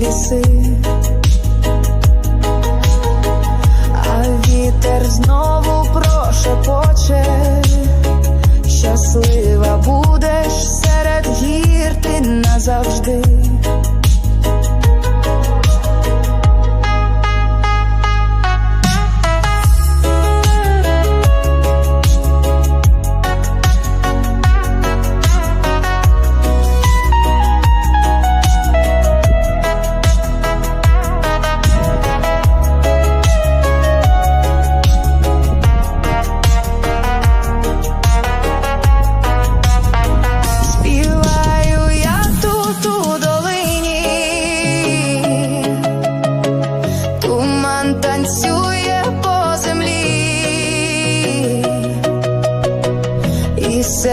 Густі